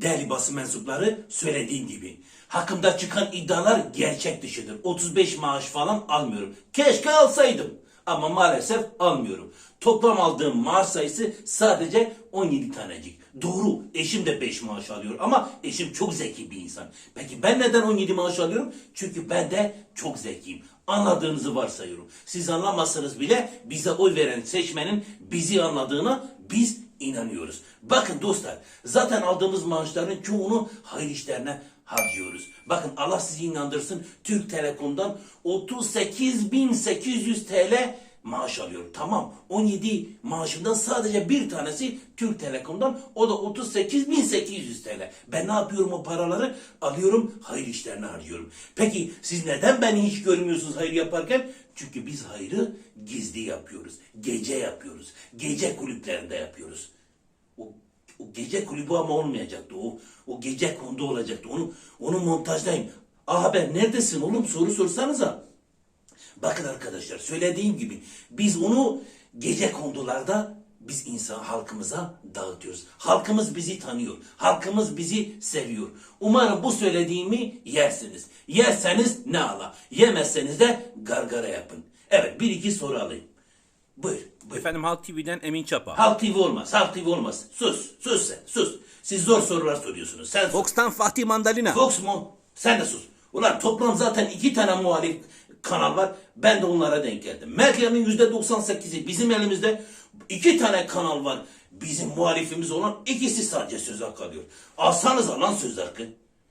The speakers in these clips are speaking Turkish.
Değerli basın mensupları söylediğim gibi. Hakkımda çıkan iddialar gerçek dışıdır. 35 maaş falan almıyorum. Keşke alsaydım. Ama maalesef almıyorum. Toplam aldığım maaş sayısı sadece 17 tanecik. Doğru eşim de 5 maaş alıyor ama eşim çok zeki bir insan. Peki ben neden 17 maaş alıyorum? Çünkü ben de çok zekiyim. Anladığınızı varsayıyorum. Siz anlamazsanız bile bize oy veren seçmenin bizi anladığına biz inanıyoruz. Bakın dostlar zaten aldığımız maaşların çoğunu hayır işlerine harcıyoruz. Bakın Allah sizi inandırsın Türk Telekom'dan 38.800 TL maaş alıyor. Tamam 17 maaşımdan sadece bir tanesi Türk Telekom'dan o da 38.800 TL. Ben ne yapıyorum o paraları? Alıyorum hayır işlerine harcıyorum. Peki siz neden beni hiç görmüyorsunuz hayır yaparken? Çünkü biz hayrı gizli yapıyoruz. Gece yapıyoruz. Gece kulüplerinde yapıyoruz. O, o gece kulübü ama olmayacaktı. O, o gece konuda olacaktı. Onu, onu montajdayım. Aha ben neredesin oğlum soru sorsanıza. Bakın arkadaşlar söylediğim gibi biz onu gece kondularda biz insan halkımıza dağıtıyoruz. Halkımız bizi tanıyor. Halkımız bizi seviyor. Umarım bu söylediğimi yersiniz. Yerseniz ne ala. Yemezseniz de gargara yapın. Evet bir iki soru alayım. Buyur. buyur. Efendim Halk TV'den Emin Çapa. Halk TV olmaz. Halk TV olmaz. Sus. Sus sen. Sus. Siz zor sorular soruyorsunuz. Sen sus. Fox'tan Fatih Mandalina. Fox mu? Sen de sus. Ulan toplam zaten iki tane muhalif kanal var. Ben de onlara denk geldim. Medyanın yüzde 98'i bizim elimizde. iki tane kanal var. Bizim muhalifimiz olan ikisi sadece söz hakkı alıyor. Alsanıza lan söz hakkı.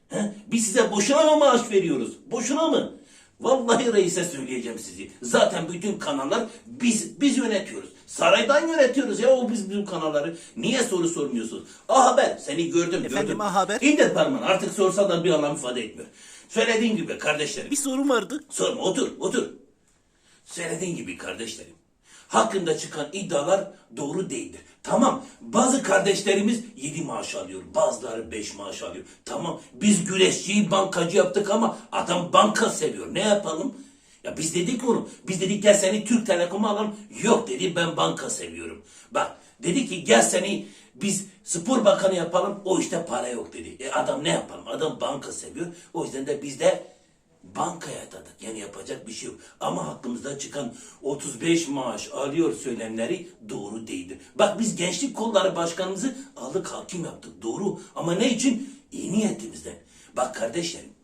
He? Biz size boşuna mı maaş veriyoruz? Boşuna mı? Vallahi reise söyleyeceğim sizi. Zaten bütün kanallar biz biz yönetiyoruz. Saraydan yönetiyoruz ya o biz bizim kanalları. Niye soru sormuyorsunuz? A Haber seni gördüm Efendim, gördüm. A Haber? İndir parmağını artık sorsan da bir anlam ifade etmiyor. Söylediğim gibi kardeşlerim. Bir sorum vardı. Sorma otur otur. Söylediğin gibi kardeşlerim. Hakkında çıkan iddialar doğru değildir. Tamam bazı kardeşlerimiz 7 maaş alıyor. Bazıları 5 maaş alıyor. Tamam biz güreşçiyi bankacı yaptık ama adam banka seviyor. Ne yapalım? Ya biz dedik onu. Biz dedik gel seni Türk Telekom'a alalım. Yok dedi ben banka seviyorum. Bak dedi ki gel seni biz spor bakanı yapalım. O işte para yok dedi. E adam ne yapalım? Adam banka seviyor. O yüzden de biz de bankaya atadık. Yani yapacak bir şey yok. Ama hakkımızda çıkan 35 maaş alıyor söylemleri doğru değildir. Bak biz gençlik kolları başkanımızı aldık hakim yaptık. Doğru. Ama ne için? İyi niyetimizden. Bak kardeşlerim.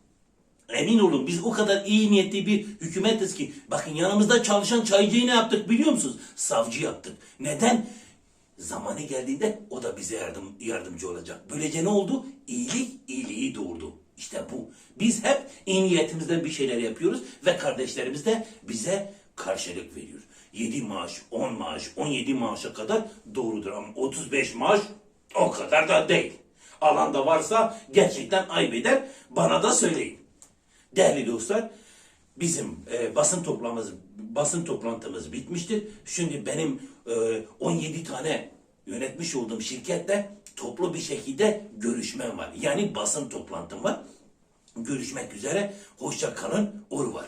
Emin olun biz o kadar iyi niyetli bir hükümetiz ki bakın yanımızda çalışan çaycıyı ne yaptık biliyor musunuz? Savcı yaptık. Neden? Zamanı geldiğinde o da bize yardım, yardımcı olacak. Böylece ne oldu? İyilik iyiliği doğurdu. İşte bu. Biz hep iyi niyetimizden bir şeyler yapıyoruz ve kardeşlerimiz de bize karşılık veriyor. 7 maaş, 10 maaş, 17 maaşa kadar doğrudur ama 35 maaş o kadar da değil. Alanda varsa gerçekten ayıp eder. Bana da söyleyin. Değerli dostlar, bizim e, basın toplantımız basın toplantımız bitmiştir. Şimdi benim e, 17 tane yönetmiş olduğum şirkette toplu bir şekilde görüşmem var. Yani basın toplantım var. Görüşmek üzere. Hoşça kalın. Or var.